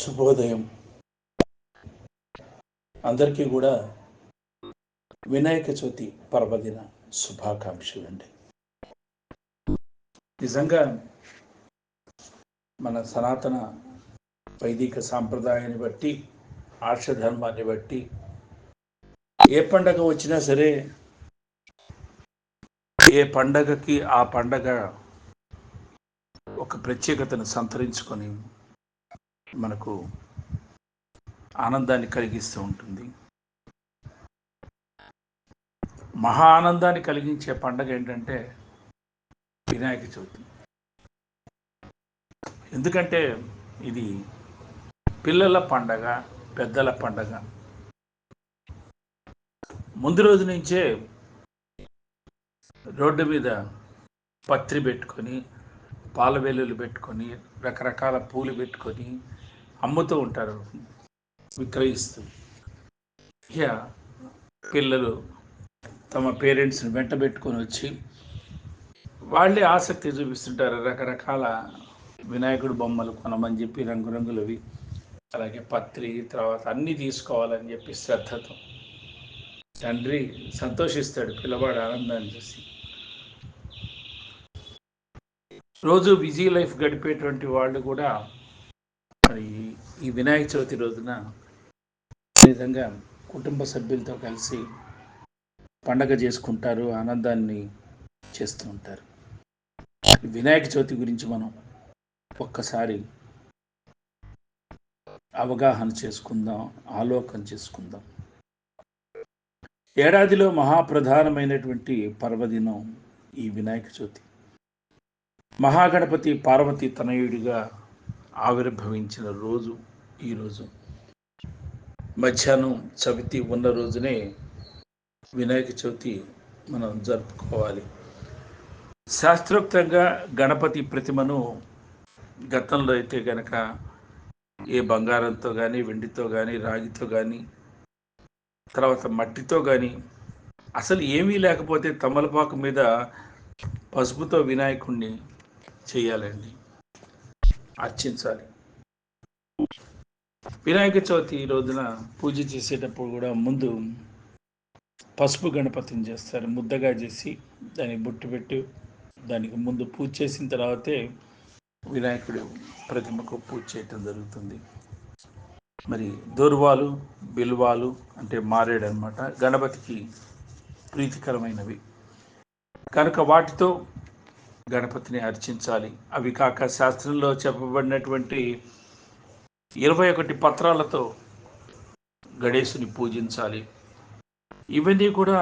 శుభోదయం. అందరికీ కూడా వినాయక చవితి పర్వదిన శుభాకాంక్షలు అండి. నిజంగా మన సనాతన వైదిక సాంప్రదాయాన్ని బట్టి ఆర్షధర్మాన్ని బట్టి ఏ పండగ వచ్చినా సరే ఏ పండగకి ఆ పండగ ఒక ప్రత్యేకతను సంతరించుకొని మనకు ఆనందాన్ని కలిగిస్తూ ఉంటుంది. మహా ఆనందాన్ని కలిగించే పండగ ఏంటంటే వినాయక చవితి. ఎందుకంటే ఇది పిల్లల పండగ పెద్దల పండగ. ముందు రోజు నుంచే రోడ్డు మీద పత్రి పెట్టుకొని పాల వెల్లులు పెట్టుకొని రకరకాల పూలు పెట్టుకొని అమ్ముతూ ఉంటారు. విక్రయిస్తూ. ఇక పిల్లలు తమ పేరెంట్స్ని వెంట పెట్టుకొని వచ్చి వాళ్ళే ఆసక్తి చూపిస్తుంటారు. రకరకాల వినాయకుడు బొమ్మలు కొనమని చెప్పి రంగురంగులవి అలాగే పత్రి తర్వాత అన్నీ తీసుకోవాలని చెప్పి శ్రద్ధతో. తండ్రి సంతోషిస్తాడు పిల్లవాడు ఆనందాన్ని చూసి. రోజు బిజీ లైఫ్ గడిపేటువంటి వాళ్ళు కూడా మరి ఈ వినాయక చవితి రోజున విధంగా కుటుంబ సభ్యులతో కలిసి పండగ చేసుకుంటారు ఆనందాన్ని చేస్తూ ఉంటారు? వినాయక చవితి గురించి మనం ఒక్కసారి అవగాహన చేసుకుందాం ఆలోకన చేసుకుందాం. ఏడాదిలో మహాప్రధానమైనటువంటి పర్వదినం ఈ వినాయక చవితి. మహాగణపతి పార్వతి తనయుడిగా ఆవిర్భవించిన రోజు ఈరోజు మధ్యాహ్నం చవితి ఉన్న రోజునే వినాయక చవితి మనం జరుపుకోవాలి. శాస్త్రోక్తంగా గణపతి ప్రతిమను గతంలో అయితే గనక ఏ బంగారంతో కానీ వెండితో కానీ రాగితో కానీ తర్వాత మట్టితో కానీ అసలు ఏమీ లేకపోతే తమలపాకు మీద పసుపుతో వినాయకుణ్ణి చేయాలండి. అర్చించాలి. వినాయక చవితి రోజున పూజ చేసేటప్పుడు కూడా ముందు పసుపు గణపతిని చేస్తారు. ముద్దగా చేసి దాన్ని బొట్టు పెట్టి దానికి ముందు పూజ చేసిన తర్వాతే వినాయకుడు ప్రతిమకు పూజ చేయటం జరుగుతుంది. మరి దూర్వాలు బిల్వాలు అంటే మారేడు అనమాట గణపతికి ప్రీతికరమైనవి. కనుక వాటితో గణపతిని అర్చించాలి. అవి కాక శాస్త్రంలో చెప్పబడినటువంటి ఇరవై ఒకటి పత్రాలతో గణేశుని పూజించాలి. ఇవన్నీ కూడా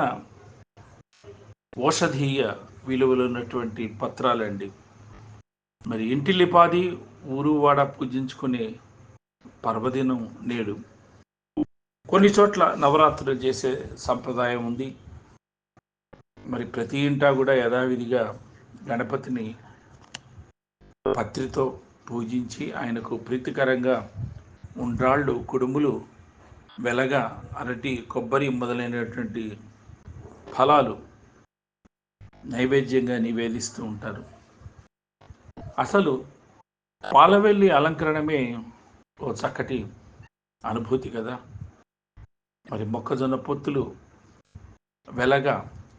ఔషధీయ విలువలు ఉన్నటువంటి పత్రాలండి. మరి ఇంటిల్లిపాది ఊరు వాడ పూజించుకునే పర్వదినం నేడు. కొన్ని చోట్ల నవరాత్రులు చేసే సంప్రదాయం ఉంది. మరి ప్రతి ఇంటా కూడా యథావిధిగా గణపతిని పత్రితో పూజించి ఆయనకు ప్రీతికరంగా ఉండ్రాళ్ళు కుడుములు వెలగ అరటి కొబ్బరి మొదలైనటువంటి ఫలాలు నైవేద్యంగా నివేదిస్తూ ఉంటారు. అసలు పాలవెల్లి అలంకరణమే ఓ చక్కటి అనుభూతి కదా? మరి మొక్కజొన్న పొత్తులు వెలగ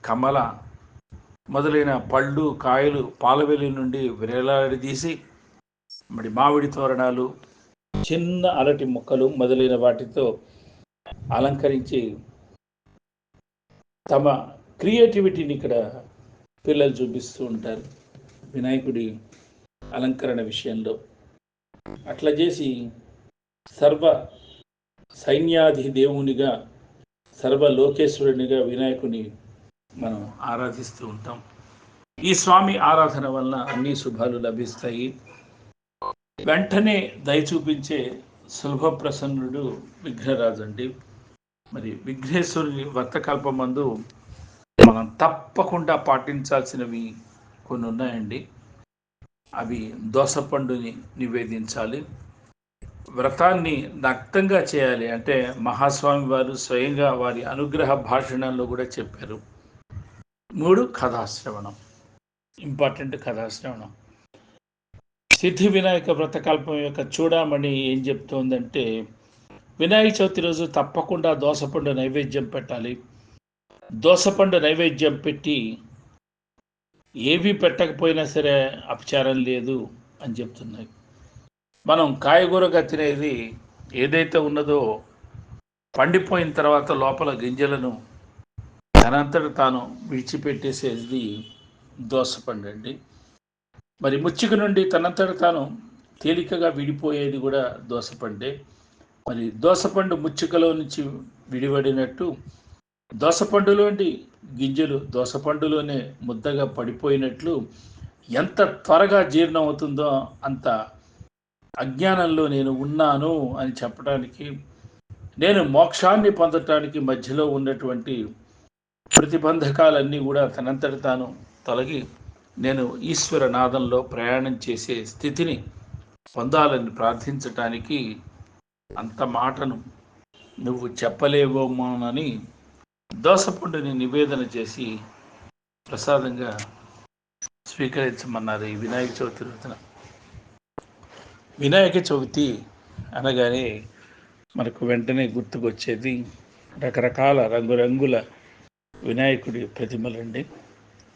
కమల మొదలైన పళ్ళు కాయలు పాలవెల్లి నుండి విరేలాడదీసి మరి మామిడి తోరణాలు చిన్న అరటి మొక్కలు మొదలైన వాటితో అలంకరించి తమ క్రియేటివిటీని ఇక్కడ పిల్లలు చూపిస్తూ ఉంటారు. వినాయకుడి అలంకరణ విషయంలో అట్లా చేసి సర్వ సైన్యాధి దేవునిగా సర్వలోకేశ్వరునిగా వినాయకుని మనం ఆరాధిస్తూ ఉంటాం. ఈ స్వామి ఆరాధన వలన అన్ని శుభాలు లభిస్తాయి. వెంటనే దయ చూపించే సులభ ప్రసన్నుడు విఘ్నరాజు అండి మరి విఘ్నేశ్వరుని వర్తకల్పమందు మనం తప్పకుండా పాటించాల్సినవి కొన్ని ఉన్నాయండి. అవి దోసపండుని నివేదించాలి. వ్రతాన్ని నక్తంగా చేయాలి అంటే మహాస్వామి వారు స్వయంగా వారి అనుగ్రహ భాషణంలో కూడా చెప్పారు. మూడు కథాశ్రవణం. ఇంపార్టెంట్ కథాశ్రవణం. సిద్ధి వినాయక వ్రతకల్పం యొక్క చూడమని ఏం చెప్తోందంటే వినాయక చవితి రోజు తప్పకుండా దోసపండు నైవేద్యం పెట్టాలి. దోసపండు నైవేద్యం పెట్టి ఏవి పెట్టకపోయినా సరే అపచారం లేదు అని చెప్తున్నాయి. మనం కాయగూరగా తినేది ఏదైతే ఉన్నదో పండిపోయిన తర్వాత లోపల గింజలను తనంతట తాను విడిచిపెట్టేసేది దోసపండండి. మరి ముచ్చిక నుండి తనంతట తాను తేలికగా విడిపోయేది కూడా దోసపండే. మరి దోసపండు ముచ్చికలో నుంచి విడిపడినట్టు దోసపండులోని గింజలు దోసపండులోనే ముద్దగా పడిపోయినట్లు ఎంత త్వరగా జీర్ణం అవుతుందో అంత అజ్ఞానంలో నేను ఉన్నాను అని చెప్పడానికి నేను మోక్షాన్ని పొందటానికి మధ్యలో ఉన్నటువంటి ప్రతిబంధకాలన్నీ కూడా తనంతట తాను తొలగి నేను ఈశ్వర నాదంలో ప్రయాణం చేసే స్థితిని పొందాలని ప్రార్థించటానికి అంత మాటను నువ్వు చెప్పలేవోమోనని దోసపండుని నివేదన చేసి ప్రసాదంగా స్వీకరించమన్నారు ఈ వినాయక చవితి రోజున. వినాయక చవితి అనగానే మనకు వెంటనే గుర్తుకొచ్చేది రకరకాల రంగురంగుల వినాయకుడి ప్రతిమలండి.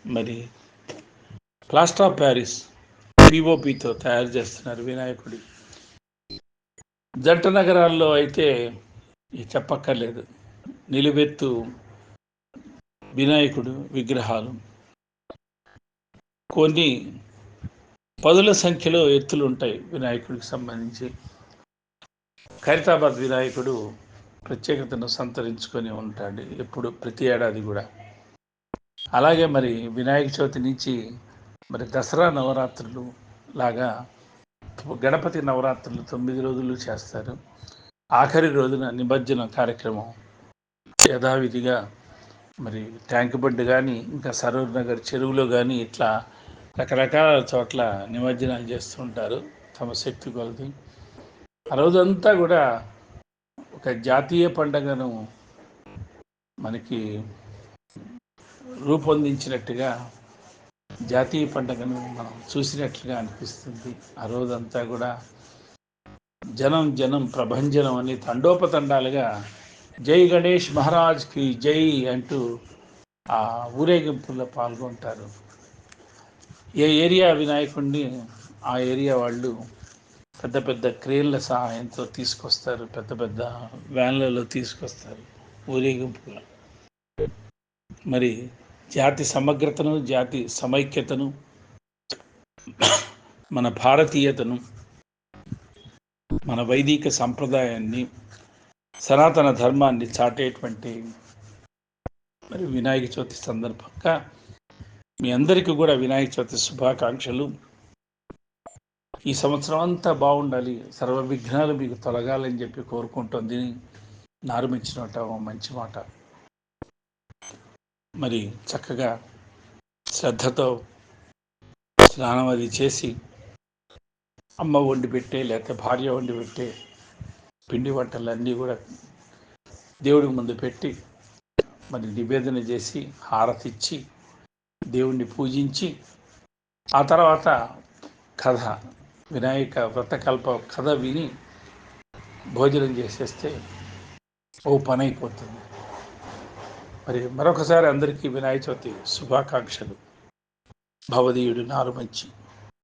మరి ప్లాస్టర్ ఆఫ్ ప్యారిస్ పిఓపితో తయారు చేస్తున్నారు వినాయకుడి. జంట నగరాల్లో అయితే చెప్పక్కర్లేదు. నిలువెత్తు వినాయకుడు విగ్రహాలు. కొన్ని పదుల సంఖ్యలో ఎత్తులు ఉంటాయి వినాయకుడికి సంబంధించి. ఖైరతాబాద్ వినాయకుడు ప్రత్యేకతను సంతరించుకొని ఉంటాడు ఎప్పుడు ప్రతి ఏడాది కూడా. అలాగే మరి వినాయక చవితి నుంచి మరి దసరా నవరాత్రులు లాగా గణపతి నవరాత్రులు తొమ్మిది రోజులు చేస్తారు. ఆఖరి రోజున నిమజ్జన కార్యక్రమం యథావిధిగా మరి ట్యాంక్ బండ్ కానీ ఇంకా సరూర్ నగర్ చెరువులో కానీ ఇట్లా రకరకాల చోట్ల నిమజ్జనాలు చేస్తుంటారు తమ శక్తి కొలది. ఆ రోజంతా కూడా ఒక జాతీయ పండుగను మనకి రూపొందించినట్టుగా జాతీయ పండుగను మనం చూసినట్లుగా అనిపిస్తుంది. ఆ రోజంతా కూడా జనం జనం ప్రభంజనం అని తండోపతండాలుగా జై గణేష్ మహారాజ్కి జై అంటూ ఆ ఊరేగింపులో పాల్గొంటారు. ఏ ఏరియా వినాయకుడిని ఆ ఏరియా వాళ్ళు పెద్ద పెద్ద క్రేన్ల సహాయంతో తీసుకొస్తారు పెద్ద పెద్ద వ్యాన్లలో తీసుకొస్తారు ఊరేగింపుగా మరి జాతి సమగ్రతను జాతి సమైక్యతను మన భారతీయతను మన వైదిక సంప్రదాయాన్ని సనాతన ధర్మాన్ని చాటేటువంటి మరి వినాయక చవితి సందర్భంగా మీ అందరికీ కూడా వినాయక చవితి శుభాకాంక్షలు. ఈ సంవత్సరం అంతా బాగుండాలి. సర్వ విఘ్నాలు మీకు తొలగాలని చెప్పి కోరుకుంటుంది. నారుమించినట మంచి మాట. మరి చక్కగా శ్రద్ధతో స్నానం అది చేసి అమ్మ వండి పెట్టే లేకపోతే భార్య వండి పెట్టే పిండి వంటలన్నీ కూడా దేవుడికి ముందు పెట్టి మరి నివేదన చేసి హారతిచ్చి దేవుణ్ణి పూజించి ఆ తర్వాత కథ. వినాయక వ్రతకల్ప కథ విని భోజనం చేసేస్తే ఓ పని అయిపోతుంది. మరి మరొకసారి అందరికీ వినాయక చవితి శుభాకాంక్షలు. భవదీయుడు నారు మంచి